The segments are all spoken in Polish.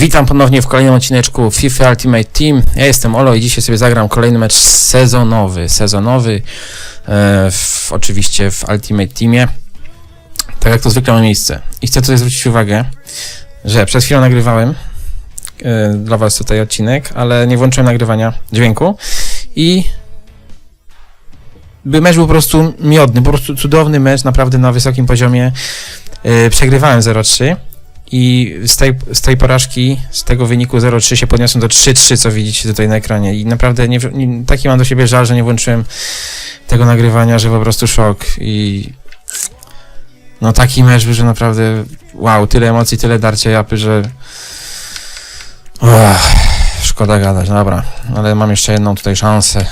Witam ponownie w kolejnym odcineczku FIFA Ultimate Team. Ja jestem Olo i dzisiaj sobie zagram kolejny mecz sezonowy. Sezonowy, e, w, oczywiście w Ultimate Teamie. Tak jak to zwykle ma miejsce. I chcę tutaj zwrócić uwagę, że przed chwilą nagrywałem e, dla Was tutaj odcinek, ale nie włączyłem nagrywania dźwięku i by mecz był po prostu miodny, po prostu cudowny mecz, naprawdę na wysokim poziomie. E, przegrywałem 0-3 i z tej, z tej porażki, z tego wyniku 0-3 się podniosłem do 3-3, co widzicie tutaj na ekranie. I naprawdę nie, nie, taki mam do siebie żal, że nie włączyłem tego nagrywania, że po prostu szok. I no taki mecz był, że naprawdę wow, tyle emocji, tyle darcia japy, że szkoda gadać, dobra. Ale mam jeszcze jedną tutaj szansę,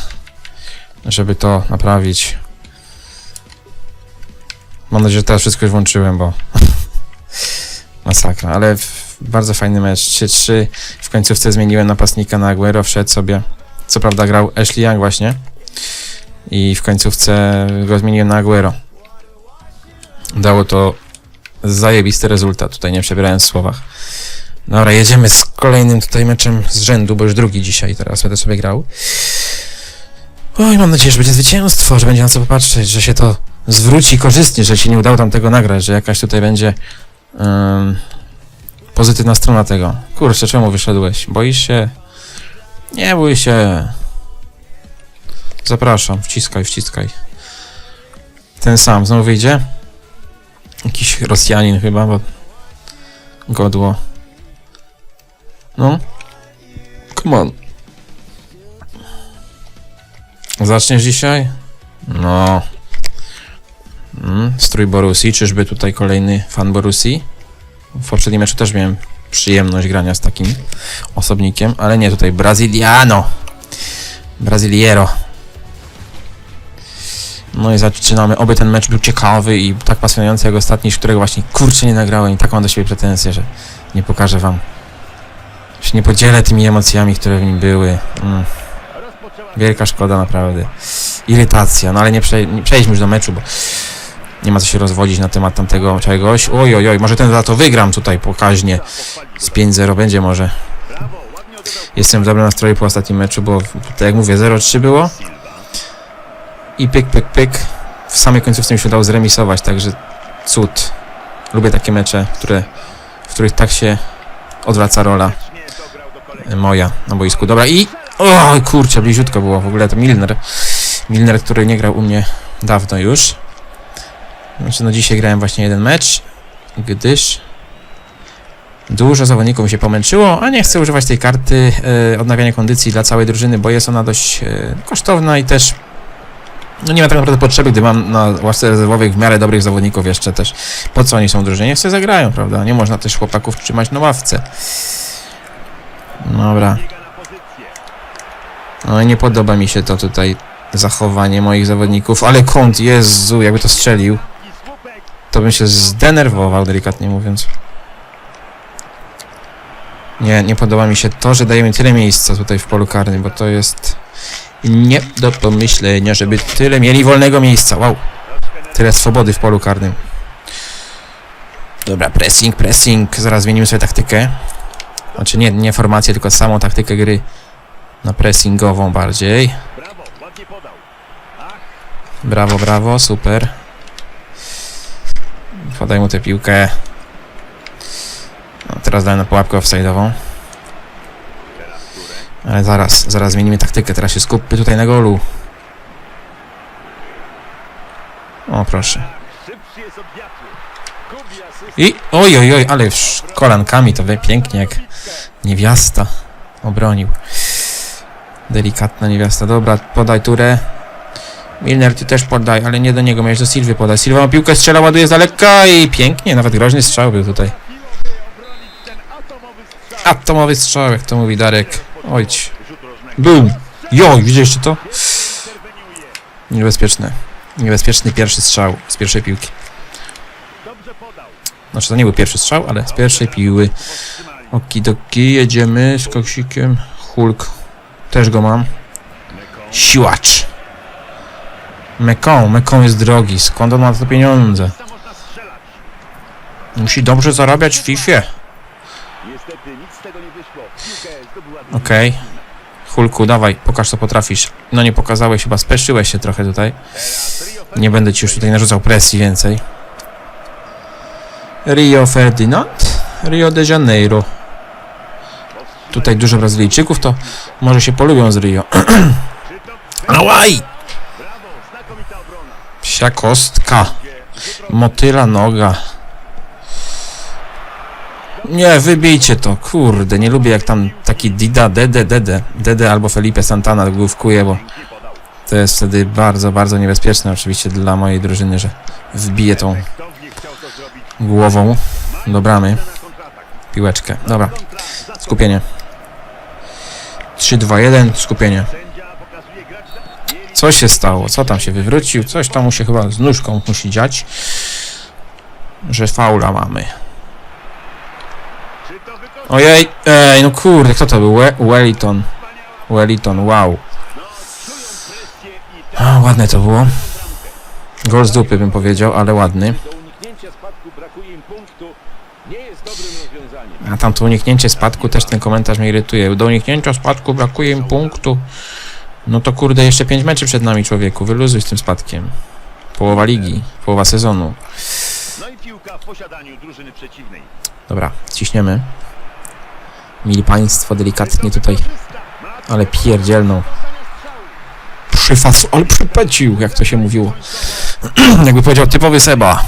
żeby to naprawić. Mam nadzieję, że teraz wszystko już włączyłem, bo Masakra, ale bardzo fajny mecz. 3-3. W końcówce zmieniłem napastnika na Aguero, wszedł sobie. Co prawda grał Ashley Young właśnie. I w końcówce go zmieniłem na Aguero. Dało to zajebisty rezultat, tutaj nie przebierając w słowach. Dobra, jedziemy z kolejnym tutaj meczem z rzędu, bo już drugi dzisiaj teraz będę sobie grał. Oj, mam nadzieję, że będzie zwycięstwo, że będzie na co popatrzeć, że się to zwróci korzystnie, że się nie udało tam tego nagrać, że jakaś tutaj będzie Pozytywna strona tego. Kurczę, czemu wyszedłeś? Boisz się? Nie bój się. Zapraszam, wciskaj, wciskaj. Ten sam, znowu wyjdzie? Jakiś Rosjanin chyba, bo... Godło. No. Come on. Zaczniesz dzisiaj? No. Mm, strój Borusi, czyżby tutaj kolejny fan Borusi? W poprzednim meczu też miałem przyjemność grania z takim osobnikiem, ale nie tutaj Brasiliano. Brasiliero. No i zaczynamy. Oby ten mecz był ciekawy i tak pasjonujący jak ostatni, którego właśnie kurczę nie nagrałem i tak mam do siebie pretensje, że nie pokażę wam. Się nie podzielę tymi emocjami, które w nim były. Mm. Wielka szkoda naprawdę. Irytacja, no ale nie, prze, nie przejdźmy już do meczu, bo nie ma co się rozwodzić na temat tamtego czegoś. Oj, oj, oj, może ten za to wygram tutaj pokaźnie. Z 5-0 będzie może. Jestem w dobrym nastroju po ostatnim meczu, bo tak jak mówię, 0-3 było. I pyk, pyk, pyk. W samej końcówce mi się udało zremisować, także cud. Lubię takie mecze, które, w których tak się odwraca rola moja na boisku. Dobra i... Oj, kurczę, bliziutko było w ogóle to Milner. Milner, który nie grał u mnie dawno już. Znaczy, no dzisiaj grałem właśnie jeden mecz, gdyż dużo zawodników mi się pomęczyło, a nie chcę używać tej karty e, odnawiania kondycji dla całej drużyny, bo jest ona dość e, kosztowna i też no nie ma tak naprawdę potrzeby, gdy mam na ławce rezerwowych w miarę dobrych zawodników jeszcze też. Po co oni są w drużynie? Niech sobie zagrają, prawda? Nie można też chłopaków trzymać na ławce. Dobra. No nie podoba mi się to tutaj zachowanie moich zawodników, ale kąt, Jezu, jakby to strzelił to bym się zdenerwował, delikatnie mówiąc. Nie, nie podoba mi się to, że dajemy tyle miejsca tutaj w polu karnym, bo to jest nie do pomyślenia, żeby tyle mieli wolnego miejsca. Wow. Tyle swobody w polu karnym. Dobra, pressing, pressing. Zaraz zmienimy sobie taktykę. Znaczy nie, nie formację, tylko samą taktykę gry na pressingową bardziej. Brawo, brawo, super. Podaj mu tę piłkę. No, teraz dałem na pułapkę offside'ową. Ale zaraz, zaraz zmienimy taktykę. Teraz się skupmy tutaj na golu. O, proszę. I oj, oj, oj, ale już kolankami to wie pięknie jak niewiasta obronił. Delikatna niewiasta. Dobra, podaj turę. Milner, ty też podaj, ale nie do niego, miałeś do Silwy podać. Silva ma piłkę, strzela, ładuje z daleka i pięknie, nawet groźny strzał był tutaj. Atomowy strzał, jak to mówi Darek. Ojć. Bum. Jo, widzieliście to? Niebezpieczne. Niebezpieczny pierwszy strzał z pierwszej piłki. Znaczy to nie był pierwszy strzał, ale z pierwszej piły. Okidoki, jedziemy z koksikiem. Hulk. Też go mam. Siłacz. Mekon, Mekon jest drogi. Skąd on ma te pieniądze? Musi dobrze zarabiać w FIFA. Okej. Hulku, dawaj, pokaż co potrafisz. No nie pokazałeś, chyba speszyłeś się trochę tutaj. Nie będę ci już tutaj narzucał presji więcej. Rio Ferdinand, Rio de Janeiro. Tutaj dużo Brazylijczyków, to może się polubią z Rio. Ałaj! Psia kostka. Motyla noga. Nie, wybijcie to, kurde, nie lubię jak tam taki Dida, Dede, Dede, Dede albo Felipe Santana główkuje, bo to jest wtedy bardzo, bardzo niebezpieczne oczywiście dla mojej drużyny, że wbije tą głową do bramy piłeczkę. Dobra, skupienie. 3, 2, 1, skupienie. Sędzia pokazuje grać na... Nie Co się stało? Co tam się wywrócił? Coś tam mu się chyba z nóżką musi dziać, że faula mamy. Ojej, ej, no kurde, kto to był? We Wellington. Wellington, wow. A, ładne to było. Gol z dupy bym powiedział, ale ładny. A tam to uniknięcie spadku, też ten komentarz mnie irytuje. Do uniknięcia spadku brakuje im punktu. No to kurde, jeszcze 5 meczy przed nami, człowieku. Wyluzuj z tym spadkiem. Połowa ligi, połowa sezonu. No i piłka w posiadaniu drużyny przeciwnej. Dobra, ciśniemy. Mili Państwo, delikatnie tutaj, ale pierdzielną. Przyfasu, ale przypecił, jak to się mówiło. Jakby powiedział typowy Seba.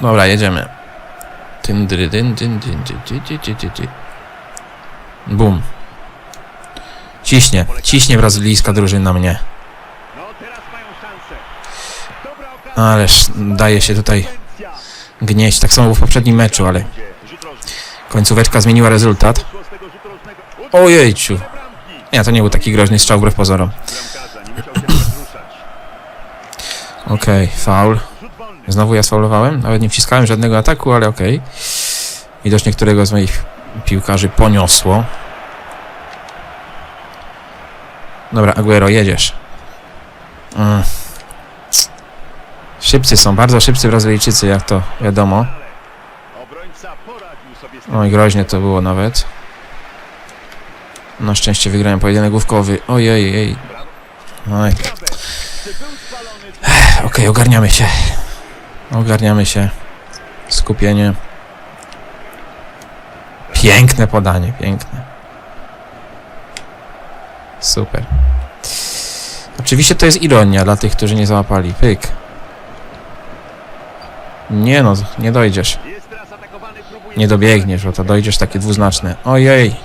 Dobra, jedziemy. Dyn, dyn, dyn, dy, dy, dy, dy, dy, dy. Bum. Ciśnie, ciśnie brazylijska drużyna mnie. Ależ daje się tutaj gnieść, tak samo w poprzednim meczu, ale końcóweczka zmieniła rezultat. Ojejciu. Nie, to nie był taki groźny strzał wbrew pozorom. Okej, faul. Rzut wolny. Znowu ja sfaulowałem, nawet nie wciskałem żadnego ataku, ale okej. Widocznie którego z moich piłkarzy poniosło. Dobra, Aguero, jedziesz. Mm. Szybcy są, bardzo szybcy Brazylijczycy, jak to wiadomo. Tym. Oj, groźnie to było nawet. Na szczęście wygrałem pojedynek główkowy. Ojej, ej. Oj? Okej, ogarniamy się. Ogarniamy się. Skupienie. Piękne podanie, piękne. Super. Oczywiście to jest ironia dla tych, którzy nie załapali. Pyk. Nie no, nie dojdziesz. Nie dobiegniesz, bo to dojdziesz takie dwuznaczne. Ojej.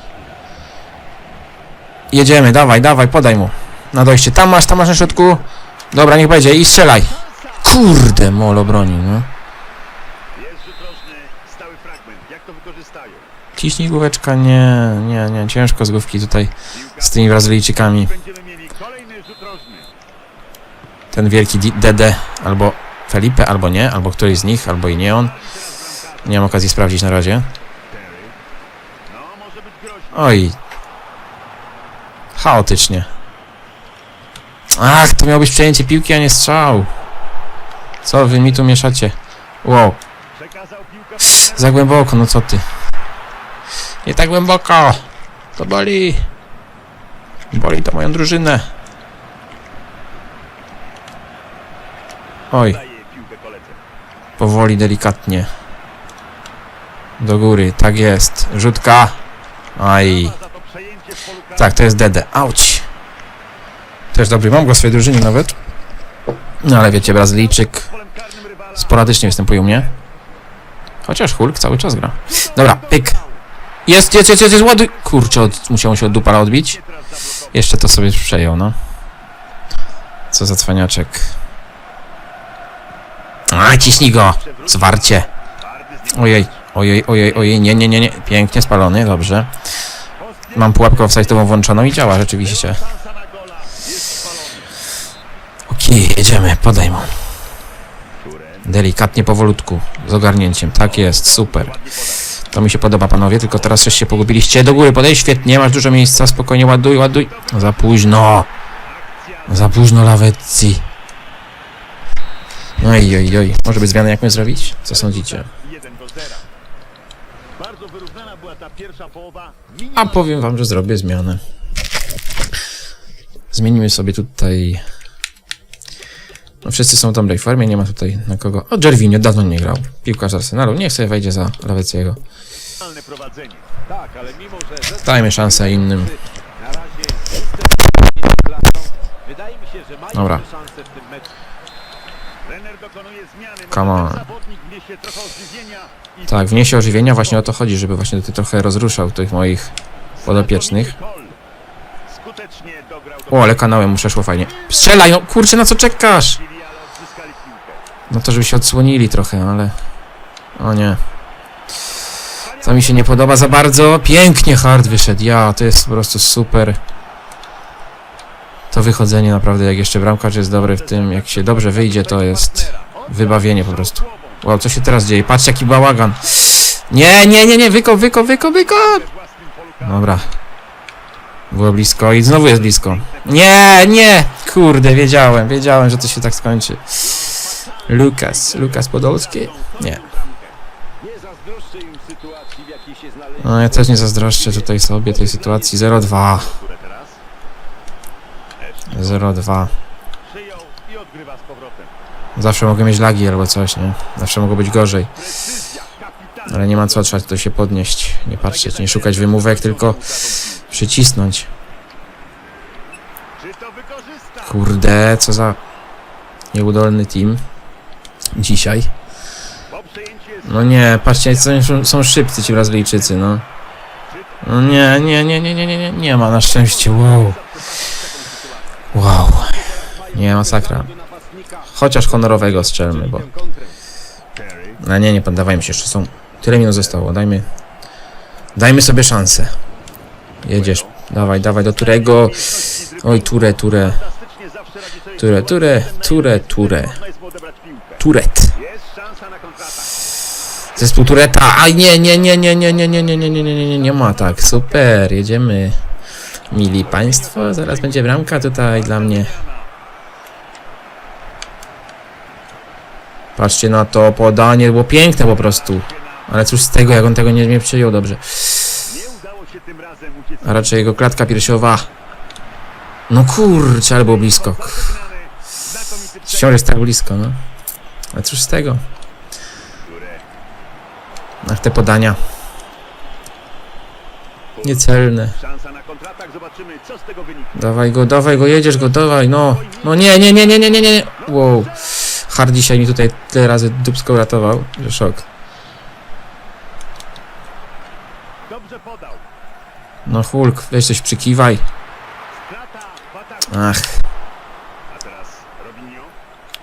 Jedziemy, dawaj, dawaj, podaj mu. Na dojście. Tam masz, tam masz na środku. Dobra, niech będzie i strzelaj. Kurde, molo broni, no. Ciśnij główeczka, nie, nie, nie, ciężko z główki tutaj z tymi Brazylijczykami. Ten wielki Dede, albo Felipe, albo nie, albo któryś z nich, albo i nie on. Nie mam okazji sprawdzić na razie. Oj. Chaotycznie. Ach, to miało być przejęcie piłki, a nie strzał. Co wy mi tu mieszacie? Wow, za głęboko, no co ty? Nie tak głęboko. To boli. Boli to moją drużynę. Oj, powoli, delikatnie. Do góry, tak jest. Rzutka. Aj. Tak, to jest Dede. Auć. Też dobry, mam go w swojej drużynie nawet. No ale wiecie, Brazylijczyk sporadycznie występuje u mnie. Chociaż Hulk cały czas gra. Dobra, pyk. Jest, jest, jest, jest, jest ładuj. Kurczę, od, musiał się od dupala odbić. Jeszcze to sobie przejął, no. Co za cwaniaczek. A, ciśnij go. Zwarcie. Ojej, ojej, ojej, ojej, nie, nie, nie, nie. Pięknie spalony, dobrze. Mam pułapkę offside'ową włączoną i działa rzeczywiście. Okej, jedziemy, podaj mu. Delikatnie, powolutku, z ogarnięciem. Tak jest, super. To mi się podoba, panowie, tylko teraz coś się pogubiliście. Do góry podej, świetnie, masz dużo miejsca, spokojnie, ładuj, ładuj. Za późno, za późno, Lawecji. Oj, oj, oj. Może by zmianę jakąś zrobić? Co sądzicie? 1 do 0. Bardzo wyrównany ta pierwsza połowa minie A powiem wam, że zrobię zmianę. Zmienimy sobie tutaj... No, wszyscy są w dobrej formie, nie ma tutaj na kogo. O, Gervinho dawno nie grał. Piłkarz z Arsenalu. Niech sobie wejdzie za Laweckiego. Dajmy szansę innym. Dobra. Come on. Tak, wniesie ożywienia, właśnie o to chodzi, żeby właśnie ty trochę rozruszał tych moich podopiecznych. O, ale kanałem mu przeszło fajnie. Strzelaj, no kurczę, na co czekasz? No to żeby się odsłonili trochę, ale... O nie. To mi się nie podoba za bardzo. Pięknie hard wyszedł. Ja, to jest po prostu super. To wychodzenie naprawdę, jak jeszcze bramkarz jest dobry w tym, jak się dobrze wyjdzie, to jest wybawienie po prostu. Wow, co się teraz dzieje? Patrz jaki bałagan. Nie, nie, nie, nie, wykop, wykop, wykop, wykop. Dobra. Było blisko i znowu jest blisko. Nie, nie! Kurde, wiedziałem, wiedziałem, że to się tak skończy. Lukas, Lukas Podolski? Nie. No ja też nie zazdroszczę tutaj sobie tej sytuacji. 0-2. Które teraz 0-2. przyjął i odgrywa z powrotem. Zawsze mogę mieć lagi albo coś, nie? Zawsze mogło być gorzej. Ale nie ma co, trzeba tutaj się podnieść. Nie patrzeć, nie szukać wymówek, tylko przycisnąć. To? Kurde, co za nieudolny team. Dzisiaj. No nie, patrzcie, są, są szybcy ci Brazylijczycy, no. No nie, nie, nie, nie, nie, nie, nie, nie ma na szczęście, wow. Wow. Nie, masakra. Chociaż honorowego strzelmy, bo... No nie, nie poddawajmy się, jeszcze są... Tyle minut zostało, dajmy... Dajmy sobie szansę. Jedziesz, dawaj, dawaj do Turego. Oj, Ture, Ture, Ture, Ture. Ture, Ture, Można jest mu odebrać piłkę. Turet. Zespół Tureta, a nie, nie, nie, nie, nie, nie, nie, nie, nie, nie, nie, nie, nie, nie ma tak, super, jedziemy. Mili Państwo, zaraz będzie bramka tutaj dla mnie. Patrzcie na to podanie, było piękne po prostu. Ale cóż z tego, jak on tego nie, nie dobrze. A raczej jego klatka piersiowa. No kurczę, ale było blisko. Wciąż jest tak blisko, no. Ale cóż z tego? Ach, te podania. Niecelne. Dawaj go, dawaj go, jedziesz go, dawaj, no. No nie, nie, nie, nie, nie, nie, nie. Wow. Hard dzisiaj mi tutaj tyle razy dupsko uratował, że szok. No Hulk, weź coś przykiwaj. Ach, A teraz Robinho.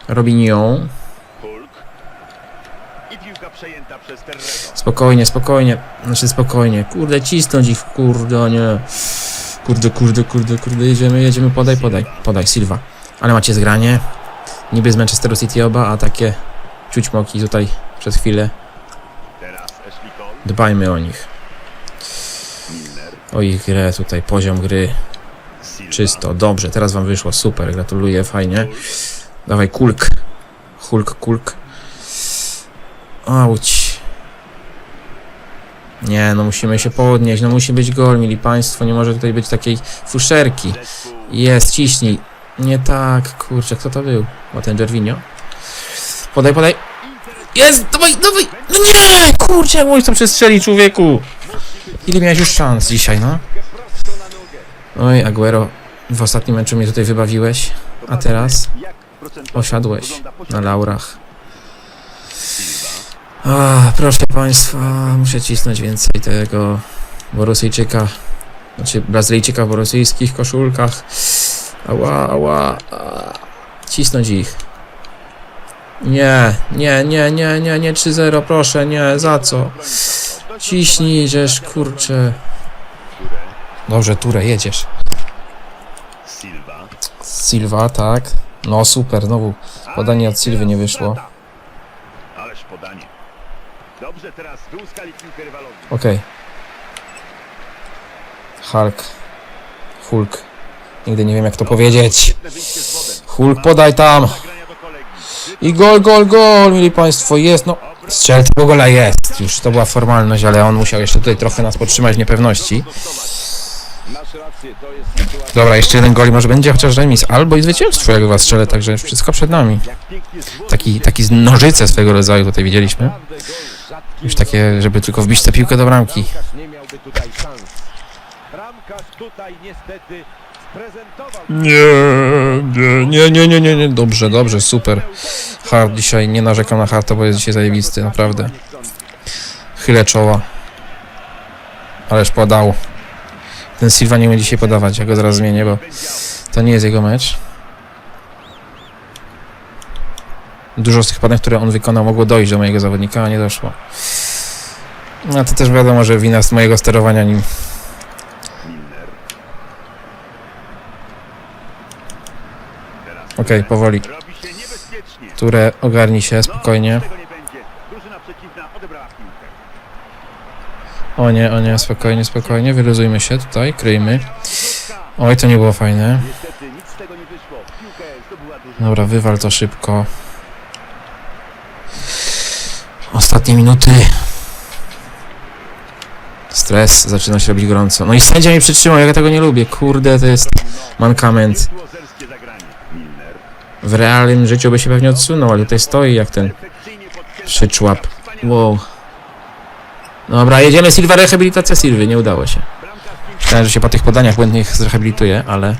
Robinho. Hulk. I piłka przejęta przez Terrego. Spokojnie, spokojnie. Znaczy spokojnie. Kurde, cisnąć ich, kurde, nie. Kurde, kurde, kurde, kurde, jedziemy, jedziemy, podaj, podaj, podaj, Silva. Ale macie zgranie. Niby z Manchesteru City oba, a takie ciućmoki tutaj przez chwilę. Dbajmy o nich. O ich grę tutaj, poziom gry. Czysto, dobrze, teraz wam wyszło, super, gratuluję, fajnie. Dawaj, kulk. Hulk, kulk. Auć. Nie, no musimy się podnieść, no musi być gol, mili państwo, nie może tutaj być takiej fuszerki. Jest, ciśnij. Nie tak, kurczę, kto to był? O, ten Jervinho. Podaj, podaj. Jest, dawaj, dawaj. No nie, kurczę, mój to przestrzeli, człowieku. Ile miałeś już szans dzisiaj, no? Oj, Aguero, w ostatnim meczu mnie tutaj wybawiłeś, a teraz osiadłeś na laurach. Silva. A, proszę Państwa, muszę cisnąć więcej tego Borusyjczyka, znaczy Brazylijczyka w borusyjskich koszulkach. Ała, ała, a, cisnąć ich. Nie, nie, nie, nie, nie, nie 3-0, proszę, nie, za co? Ciśnij, żeż, kurczę. Dobrze, Ture, jedziesz. Silva. Silva, tak. No super, znowu podanie od Silwy nie wyszło. Dobrze, teraz wyłuskali piłkę rywalowi. Okej. Hulk. Hulk. Nigdy nie wiem jak to powiedzieć. Świetne wyjście z wodem. Hulk, podaj tam. Zagrania do kolegi. I gol, gol, gol, mieli Państwo, jest, no. Strzel tego gola jest. Już to była formalność, ale on musiał jeszcze tutaj trochę nas podtrzymać w niepewności. Masz rację, to jest sytuacja. Dobra, jeszcze jeden gol i może będzie chociaż remis, albo i zwycięstwo, jak was strzelę, także wszystko przed nami. Pięknie Taki, taki z nożyce swego rodzaju tutaj widzieliśmy. Naprawdę gol rzadki. Już takie, żeby tylko wbić tę piłkę do bramki. Nie Nie, nie, nie, nie, nie, dobrze, dobrze, super. Hard dzisiaj, nie narzekam na Harta, bo jest dzisiaj zajebisty, naprawdę. Chylę czoła. Ależ podał. Ten Silva nie będzie dzisiaj podawać, ja go zaraz zmienię, bo to nie jest jego mecz. Dużo z tych podań, które on wykonał, mogło dojść do mojego zawodnika, a nie doszło. No to też wiadomo, że wina z mojego sterowania nim. Okej, powoli. się niebezpiecznie. Które ogarnij się spokojnie. O nie, o nie, spokojnie, spokojnie, wyluzujmy się tutaj, kryjmy. Oj, to nie było fajne. Dobra, wywal to szybko. Ostatnie minuty. Stres, zaczyna się robić gorąco. No i sędzia mnie przytrzymał, ja tego nie lubię. Kurde, to jest mankament. W realnym życiu by się pewnie odsunął, ale tutaj stoi jak ten przyczłap. Wow. Dobra, jedziemy Silva, rehabilitacja Silwy, nie udało się. Myślałem, że się po tych podaniach błędnych zrehabilituje, ale...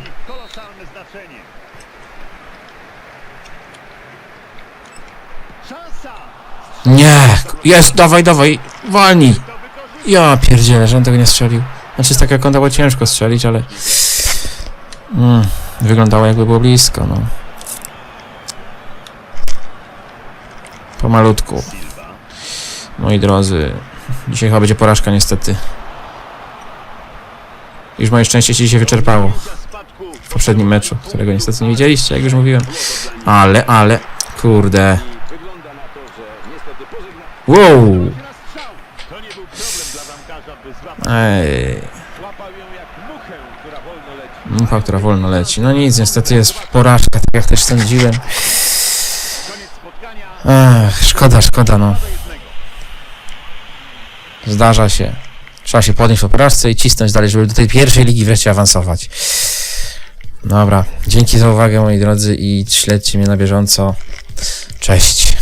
Nie! Jest, dawaj, dawaj, walnij! Ja pierdzielę, że on tego nie strzelił. Znaczy z takiego kąta było ciężko strzelić, ale... Mm, wyglądało jakby było blisko, no. Pomalutku. Moi drodzy, dzisiaj chyba będzie porażka niestety. Już moje szczęście się dzisiaj wyczerpało w poprzednim meczu, którego niestety nie widzieliście, jak już mówiłem. Ale, ale, kurde. i wygląda na to, że niestety pożegna... Wow! Na strzał. To nie był problem dla bramkarza, by złapać. Ej, mucha, która wolno leci. No nic, niestety jest porażka, tak jak też sądziłem. Ech, szkoda, szkoda, no. Zdarza się. Trzeba się podnieść po porażce i cisnąć dalej, żeby do tej pierwszej ligi wreszcie awansować. Dobra, dzięki za uwagę moi drodzy i śledźcie mnie na bieżąco. Cześć.